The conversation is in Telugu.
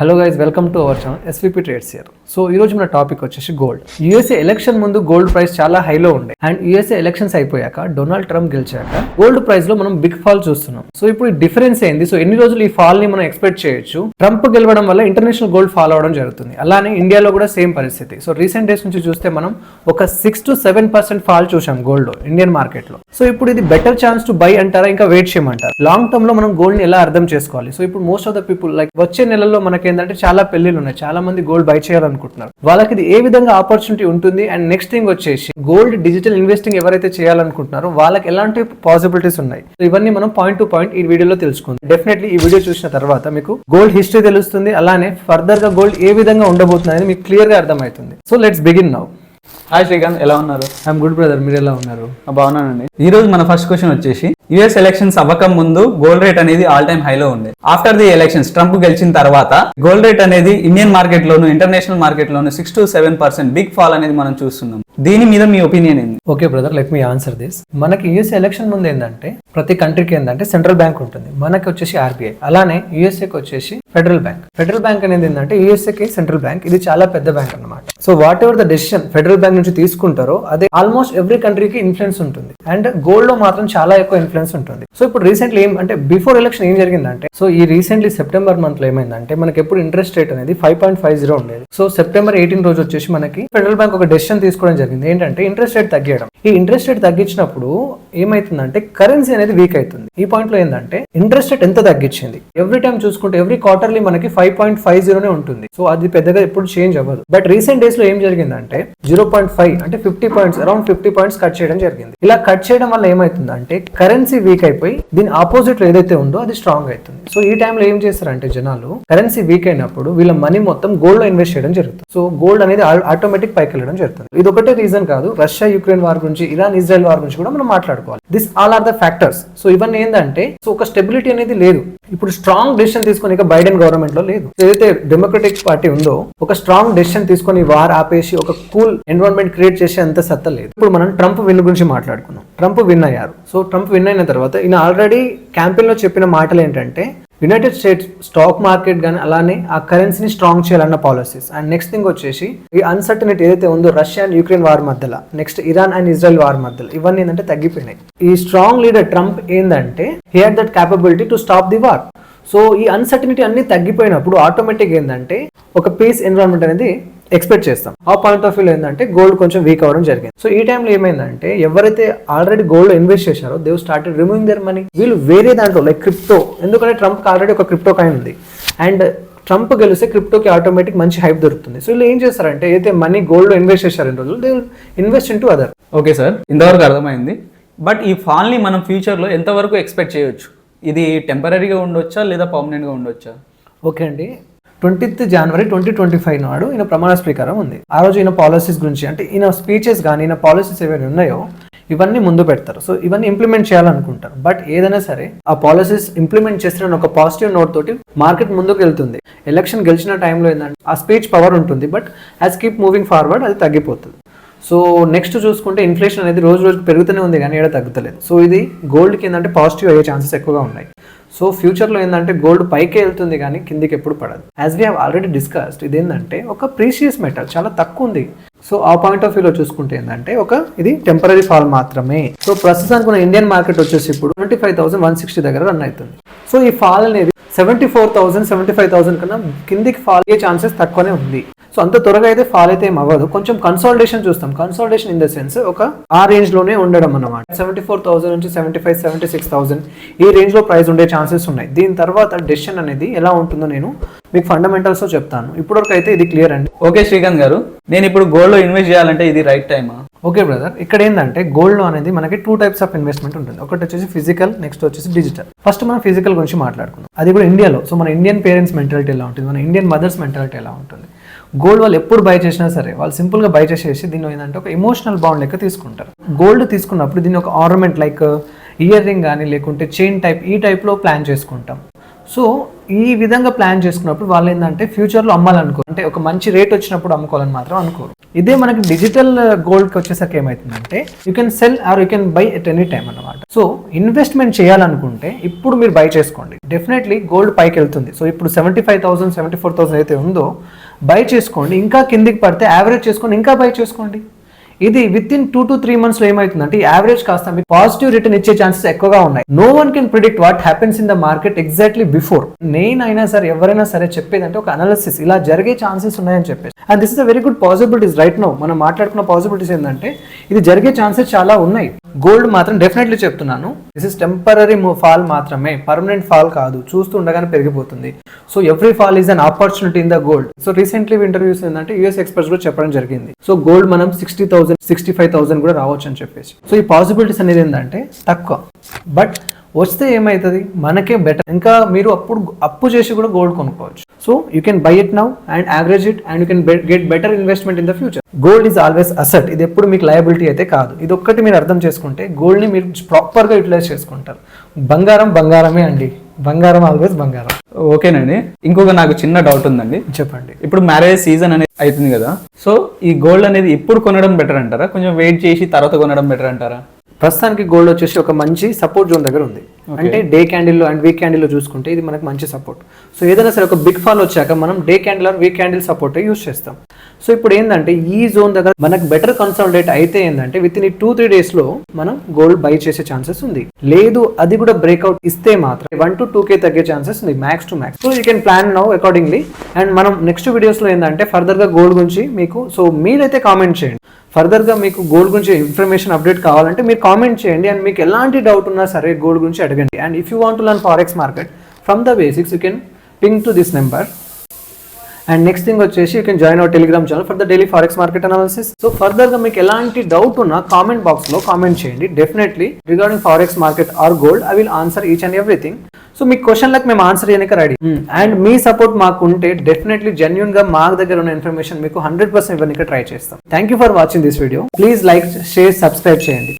Hello guys welcome to our channel SVP trades year so ఈ రోజు మన టాపిక్ వచ్చేసి గోల్డ్ యూఎస్ఏ ఎలక్షన్ ముందు గోల్డ్ ప్రైస్ చాలా హైలో ఉండే. అండ్ యూఎస్ఏ ఎలక్షన్స్ అయిపోయాక డొనాల్డ్ ట్రంప్ గెలిచాక గోల్డ్ ప్రైస్లో మనం బిగ్ ఫాల్ చూస్తున్నాం. సో ఇప్పుడు డిఫరెన్స్ ఏంది? సో ఎన్ని రోజులు ఈ ఫాల్ని మనం ఎక్స్పెక్ట్ చేయొచ్చు? ట్రంప్ గెలవడం వల్ల ఇంటర్నేషనల్ గోల్డ్ ఫాల్ అవడం జరుగుతుంది. అలానే ఇండియాలో కూడా సేమ్ పరిస్థితి. సో రీసెంట్ డేస్ నుంచి చూస్తే మనం ఒక six to seven percent fall చూసాం గోల్డ్ ఇండియన్ మార్కెట్లో. సో ఇప్పుడు ఇది బెటర్ ఛాన్స్ టు బై అంటారా? ఇంకా వెయిట్ చేయమంటారా? లాంగ్ టర్మ్లో మనం గోల్డ్ని ఎలా అర్థం చేసుకోవాలి? సో ఇప్పుడు most of the people like వచ్చే నెలలో మనకి ఏంటంటే చాలా పెళ్ళిళ్ళు ఉన్నాయి. చాలా మంది గోల్డ్ బై చేయాలనుకుంటున్నారు. వాళ్ళకి ఇది ఏ విధంగా ఆపర్చునిటీ ఉంటుంది? అండ్ నెక్స్ట్ థింగ్ వచ్చేసి గోల్డ్ డిజిటల్ ఇన్వెస్టింగ్ ఎవరైతే చేయాలనుకుంటున్నారో వాళ్ళకి ఎలాంటి పాసిబిలిటీస్ ఉన్నాయి? ఇవన్నీ మనం పాయింట్ టు పాయింట్ ఈ వీడియోలో తెలుసుకుందాం. డెఫినెట్లీ ఈ వీడియో చూసిన తర్వాత మీకు గోల్డ్ హిస్టరీ తెలుస్తుంది. అలానే ఫర్దర్గా గోల్డ్ ఏ విధంగా ఉండబోతుంది అనేది మీకు క్లియర్గా అర్థమవుతుంది. So let's begin now hi Srikanth ఎలా ఉన్నారు? ఐఎమ్ గుడ్ బ్రదర్ మీరు ఎలా ఉన్నారు? బాగున్నానండి. ఈ రోజు మన ఫస్ట్ క్వశ్చన్ వచ్చేసి యుఎస్ ఎలక్షన్స్ అవ్వక ముందు గోల్డ్ రేట్ అనేది ఆల్ టైమ్ హైలో ఉంది. ఆఫ్టర్ ది ఎలక్షన్స్ ట్రంప్ గెలిచిన తర్వాత గోల్డ్ రేట్ అనేది ఇండియన్ మార్కెట్ లోను international market loan six to seven percent big fall అనేది మనం చూస్తున్నాం. దీని మీద మీ ఒపీనియన్ ఏంది? Okay brother let me answer this మనకి యుఎస్ ఎలక్షన్ ముందు ఏంటంటే ప్రతి కంట్రీకి ఏంటంటే సెంట్రల్ బ్యాంక్ ఉంటుంది. మనకి వచ్చేసి ఆర్బీఐ అలానే యుఎస్ఏకి వచ్చేసి ఫెడరల్ బ్యాంక్ ఫెడరల్ బ్యాంక్ అనేది ఏంటంటే యూఎస్ఏకి సెంట్రల్ బ్యాంక్ ఇది చాలా పెద్ద బ్యాంక్ అన్నమాట. So whatever the decision federal bank నుంచి తీసుకుంటారో అదే ఆల్మోస్ట్ ఎవ్రీ కంట్రీకి ఇన్ఫ్లుయెన్స్ ఉంటుంది. అండ్ గోల్డ్లో మాత్రం చాలా ఎక్కువ ఇన్ఫ్లుయెన్స్ ఉంటుంది. సో ఇప్పుడు రీసెంట్లీ ఏం అంటే బిఫోర్ ఎలక్షన్ ఏం జరిగిందంటే సో ఈ రీసెంట్లీ సెప్టెంబర్ మంత్లో ఏమైందంటే మనకి ఎప్పుడు ఇంట్రెస్ట్ రేట్ అనేది ఫైవ్ పాయింట్ ఫైవ్ జీరో ఉండేది. సో సెప్టెంబర్ ఎయిటీన్ రోజు వచ్చేసి మనకి ఫెడరల్ బ్యాంక్ ఒక డెసిషన్ తీసుకోవడం జరిగింది. ఏంటంటే ఇంట్రెస్ట్ రేట్ తగ్గించడం. ఈ ఇంట్రెస్ట్ రేట్ తగ్గించినప్పుడు ఏమైతుందంటే కరెన్సీ అనేది వీక్ అవుతుంది. ఈ పాయింట్లో ఏంటంటే ఇంట్రెస్ట్ రేట్ ఎంత తగ్గించింది? ఎవ్రీ టైం చూసుకుంటే ఎవ్రీ క్వార్టర్లీ మనకి ఫైవ్ పాయింట్ ఫైవ్ జీరోనే ఉంటుంది. సో అది పెద్దగా ఎప్పుడు చేంజ్ అవ్వదు. బట్ రీసెంట్ డేస్లో ఏం జరిగిందంటే జీరో పాయింట్ ఫైవ్ అంటే fifty points around fifty points cut చేయడం జరిగింది. ఇలా కట్ చేయడం వల్ల ఏమైతుందంటే కరెన్సీ వీక్ అయిపోయి దీని ఆపోజిట్ ఏదైతే ఉందో అది స్ట్రాంగ్ అవుతుంది. సో ఈ టైంలో ఏం చేస్తారంటే జనాలు కరెన్సీ వీక్ అయినప్పుడు వీళ్ళ మనీ మొత్తం గోల్డ్లో ఇన్వెస్ట్ చేయడం జరుగుతుంది. సో గోల్డ్ అనేది ఆటోమేటిక్ పైకి వెళ్ళడం జరుగుతుంది. ఇది ఒకటే రీజన్ కాదు రష్యా యుక్రెయిన్ వార్ గురించి ఇరాన్ ఇజ్రాయెల్ వార్ గురించి కూడా మనం మాట్లాడుకోవాలి. This all are the factors so ఇవన్నీ ఏంటంటే సో ఒక స్టెబిలిటీ అనేది లేదు. ఇప్పుడు స్ట్రాంగ్ డెసిషన్ తీసుకొని ఇక బైడెన్ గవర్నమెంట్లో లేదు. ఏదైతే డెమోక్రటిక్ పార్టీ ఉందో ఒక స్ట్రాంగ్ డెసిషన్ తీసుకొని వార్ ఆపేసి ఒక కూల్ ఎన్విరాన్మెంట్ క్రియేట్ చేసే అంత సత్తా లేదు. ఇప్పుడు మనం ట్రంప్ విన్ గురించి మాట్లాడుకున్నాం ట్రంప్ విన్ అయ్యారు. సో ట్రంప్ విన్ అయిన తర్వాత ఈయన ఆల్రెడీ క్యాంపెయిన్లో చెప్పిన మాటలు ఏంటంటే యునైటెడ్ స్టేట్స్ స్టాక్ మార్కెట్ కానీ అలానే ఆ కరెన్సీని స్ట్రాంగ్ చేయాలన్న పాలసీస్ అండ్ నెక్స్ట్ థింగ్ వచ్చేసి ఈ అన్సర్టనిటీ ఏదైతే ఉందో రష్యా అండ్ యూక్రెయిన్ వార్ మధ్యలో next Iran and Israel war మధ్యలో ఇవన్నీ ఏంటంటే తగ్గిపోయినాయి. ఈ స్ట్రాంగ్ లీడర్ ట్రంప్ ఏంటంటే he had that capability to stop the war so ఈ అన్సర్టనిటీ అన్ని తగ్గిపోయినప్పుడు ఆటోమేటిక్ ఏంటంటే ఒక పీస్ ఎన్విరాన్మెంట్ అనేది ఎక్స్పెక్ట్ చేస్తాం. ఆ పాయింట్ ఆఫ్ వ్యూలో ఏంటంటే గోల్డ్ కొంచెం వీక్ అవ్వడం జరిగింది. సో ఈ టైంలో ఏమైందంటే ఎవరైతే ఆల్రెడీ గోల్డ్ ఇన్వెస్ట్ చేశారో they started removing their money వీళ్ళు వేరే దాంట్లో లైక్ క్రిప్టో ఎందుకంటే ట్రంప్ ఆల్రెడీ ఒక క్రిప్టో కాయిన్ ఉంది. అండ్ ట్రంప్ గెలిస్తే క్రిప్టోకి ఆటోమేటిక్ మంచి హైప్ దొరుకుతుంది. సో వీళ్ళు ఏం చేస్తారంటే అయితే మనీ గోల్డ్ ఇన్వెస్ట్ చేశారు ఇన్ని రోజులు they invest into other okay sir ఇంతవరకు అర్థమైంది. బట్ ఈ ఫాల్ని మనం ఫ్యూచర్లో ఎంతవరకు ఎక్స్పెక్ట్ చేయొచ్చు? ఇది టెంపరీగా ఉండొచ్చా లేదా పర్మనెంట్గా ఉండొచ్చా? ఓకే అండి. Twentieth January twenty twenty five నాడు ఈయన ప్రమాణ స్వీకారం ఉంది. ఆ రోజు ఈయన పాలసీస్ గురించి అంటే ఈయన స్పీచెస్ కానీ ఈయన పాలసీస్ ఏవైనా ఉన్నాయో ఇవన్నీ ముందు పెడతారు. సో ఇవన్నీ ఇంప్లిమెంట్ చేయాలనుకుంటారు. బట్ ఏదైనా సరే ఆ పాలసీస్ ఇంప్లిమెంట్ చేసిన ఒక పాజిటివ్ నోట్ తోటి మార్కెట్ ముందుకు వెళ్తుంది. ఎలక్షన్ గెలిచిన టైంలో ఏంటంటే ఆ స్పీచ్ పవర్ ఉంటుంది. But as keep moving forward అది తగ్గిపోతుంది. సో నెక్స్ట్ చూసుకుంటే ఇన్ఫ్లేషన్ అనేది రోజు రోజు పెరుగుతూనే ఉంది కానీ ఏడా తగ్గుతలేదు. సో ఇది గోల్డ్కి ఏంటంటే పాజిటివ్ అయ్యే ఛాన్సెస్ ఎక్కువగా ఉన్నాయి. సో ఫ్యూచర్లో ఏంటంటే గోల్డ్ పైకే వెళ్తుంది కానీ కిందికి ఎప్పుడు పడదు. As we have already discussed ఇది ఏంటంటే ఒక ప్రీషియస్ మెటల్ చాలా తక్కువ ఉంది. సో ఆ పాయింట్ ఆఫ్ వ్యూలో చూసుకుంటే ఏంటంటే ఒక ఇది టెంపరీ ఫాల్ మాత్రమే. సో ప్రస్తుతానికి మన ఇండియన్ మార్కెట్ వచ్చేసి ఇప్పుడు twenty five thousand one sixty దగ్గర రన్ అవుతుంది. సో ఈ ఫాల్ అనేది seventy four thousand seventy five thousand కన్నా కిందికి ఫాల్ అయ్యే ఛాన్సెస్ తక్కువనే ఉంది. సో అంత త్వరగా అయితే ఫాల్ అయితే ఏం అవ్వదు. కొంచెం కన్సాలిడేషన్ చూస్తాం. కన్సాలిడేషన్ ఇన్ ద సెన్స్ ఒక ఆ రేంజ్లోనే ఉండడం అన్నమాట. సెవెంటీ ఫోర్ థౌసండ్ నుంచి seventy five seventy six thousand ఈ రేంజ్లో ప్రైస్ ఉండే ఛాన్సెస్ ఉన్నాయి. దీని తర్వాత డెసిషన్ అనేది ఎలా ఉంటుందో నేను మీకు ఫండమెంటల్స్ చెప్తాను. ఇప్పటివరకు అయితే ఇది క్లియర్ అండి. ఓకే శ్రీకాంత్ గారు నేను ఇప్పుడు గోల్డ్లో ఇన్వెస్ట్ చేయాలంటే ఇది రైట్ టైమా ఓకే బ్రదర్ ఇక్కడ ఏంటంటే గోల్డ్ అనేది మనకి టూ టైప్స్ ఆఫ్ ఇన్వెస్ట్మెంట్ ఉంటుంది. ఒకటి వచ్చేసి ఫిజికల్ నెక్స్ట్ వచ్చేసి డిజిటల్ ఫస్ట్ మనం ఫిజికల్ గురించి మాట్లాడుకుందాం. అది కూడా ఇండియాలో సో మన ఇండియన్ పేరెంట్స్ మెంటాలిటీ ఎలా ఉంటుంది? మన ఇండియన్ మదర్స్ మెంటాలిటీ ఎలా ఉంటుంది? గోల్డ్ వాళ్ళు ఎప్పుడు బై చేసినా సరే వాళ్ళు సింపుల్గా బై చేసేసి దీన్ని ఏంటంటే ఒక ఎమోషనల్ బాండ్ లెక్క తీసుకుంటారు. గోల్డ్ తీసుకున్నప్పుడు దీన్ని ఒక ఆర్నమెంట్ లైక్ ఇయర్ రింగ్ కానీ లేకుంటే చైన్ టైప్ ఈ టైప్లో ప్లాన్ చేసుకుంటాం. సో ఈ విధంగా ప్లాన్ చేసుకున్నప్పుడు వాళ్ళు ఏంటంటే ఫ్యూచర్లో అమ్మాలనుకో అంటే ఒక మంచి రేట్ వచ్చినప్పుడు అమ్ముకోవాలని మాత్రం అనుకోరు. ఇదే మనకి డిజిటల్ గోల్డ్కి వచ్చేసరికి ఏమవుతుందంటే you can sell or you can buy at any time అన్నమాట. సో ఇన్వెస్ట్మెంట్ చేయాలనుకుంటే ఇప్పుడు మీరు బై చేసుకోండి. డెఫినెట్లీ గోల్డ్ పైకి వెళ్తుంది. సో ఇప్పుడు seventy five thousand seventy four thousand అయితే ఉందో బై చేసుకోండి. ఇంకా కిందికి పడితే యావరేజ్ చేసుకోండి ఇంకా బై చేసుకోండి. ఇది within two to three మంత్స్లో ఏమైతుందంటే ఈ యావరేజ్ కాస్త మీకు పాజిటివ్ రిటర్న్ ఇచ్చే ఛాన్సెస్ ఎక్కువగా ఉన్నాయి. No one can predict what happens in the market exactly before నేనైనా సరే ఎవరైనా సరే చెప్పేదంటే ఒక అనాలిసిస్ ఇలా జరిగే ఛాన్సెస్ ఉన్నాయని చెప్పేసి. And this is a very good possibilities right no మనం మాట్లాడుకున్న పాసిబిలిటీస్ ఏంటంటే ఇది జరిగే ఛాన్సెస్ చాలా ఉన్నాయి. గోల్డ్ మాత్రం డెఫినెట్లీ చెప్తున్నాను. దిస్ ఇస్ టెంపరీ ఫాల్ మాత్రమే. పర్మనెంట్ ఫాల్ కాదు. చూస్తూ ఉండగానే పెరిగిపోతుంది. So every fall is an opportunity in the gold so recently interviews ఏంటంటే యూఎస్ ఎక్స్పర్ట్స్ కూడా చెప్పడం జరిగింది. సో గోల్డ్ మనం sixty thousand sixty five thousand కూడా రావచ్చు అని చెప్పేసి. సో ఈ పాసిబిలిటీస్ అనేది ఏంటంటే తక్కువ. బట్ వస్తే ఏమవుతుంది మనకే బెటర్ ఇంకా మీరు అప్పుడు అప్పు చేసి కూడా గోల్డ్ కొనుక్కోవచ్చు. So you can buy it now and average it and you can get better investment in the future gold is always asset ఇది ఎప్పుడు మీకు లయబిలిటీ అయితే కాదు. ఇది ఒక్కటి మీరు అర్థం చేసుకుంటే గోల్డ్ని మీరు ప్రాపర్గా యూటిలైజ్ చేసుకుంటారు. బంగారం బంగారమే అండి. బంగారం ఆల్వేస్ బంగారం. ఓకేనండి. ఇంకొక నాకు చిన్న డౌట్ ఉందండి. చెప్పండి. ఇప్పుడు మ్యారేజ్ సీజన్ అనేది అవుతుంది కదా. సో ఈ గోల్డ్ అనేది ఇప్పుడు కొనడం బెటర్ అంటారా? కొంచెం వెయిట్ చేసి తర్వాత కొనడం బెటర్ అంటారా? ప్రస్తుతానికి గోల్డ్ వచ్చేసి ఒక మంచి సపోర్ట్ జోన్ దగ్గర ఉంది. అంటే day candle and week candle చూసుకుంటే ఇది మనకు మంచి సపోర్ట్. సో ఏదైనా సరే ఒక బిగ్ ఫాల్ వచ్చాక మనం day candle or week candle support use చేస్తాం. సో ఇప్పుడు ఏంటంటే ఈ జోన్ దగ్గర మనకు బెటర్ కన్సల్టేట్ అయితే ఏంటంటే విత్ ఇన్ ఈ టూ త్రీ డేస్లో మనం గోల్డ్ బై చేసే ఛాన్సెస్ ఉంది. లేదు అది కూడా బ్రేక్అవుట్ ఇస్తే మాత్రం వన్ టు టూ కే తగ్గే ఛాన్సెస్ ఉంది max to max. So you can plan now accordingly. And మనం నెక్స్ట్ వీడియోస్లో ఏంటంటే ఫర్దర్గా గోల్డ్ గురించి మీకు సో మీరైతే కామెంట్ చేయండి. ఫర్దర్గా మీకు గోల్డ్ గురించి ఇన్ఫర్మేషన్ అప్డేట్ కావాలంటే మీరు కామెంట్ చేయండి. అండ్ మీకు ఎలాంటి డౌట్ ఉన్నా సరే గోల్డ్ గురించి అడగండి. And if you want to learn forex market from the basics you can ping to this number and next thing వచ్చేసి you can join our Telegram channel for the daily forex market analysis so ఫర్దర్గా మీకు ఎలాంటి డౌట్ ఉన్నా కామెంట్ బాక్స్లో కామెంట్ చేయండి. Definitely regarding forex market or gold I will answer each and everything so మీ క్వశ్చన్లకు మేము ఆన్సర్ చేయడానికి రెడీ అండ్ మీ సపోర్ట్ మాకు ఉంటే డెఫినెట్లీ జెన్యున్గా మా దగ్గర ఉన్న ఇన్ఫర్మేషన్ మీకు హండ్రెడ్ పర్సెంట్ ఇవ్వడానికి ట్రై చేస్తాం. Thank you for watching this video please like share subscribe చేయండి.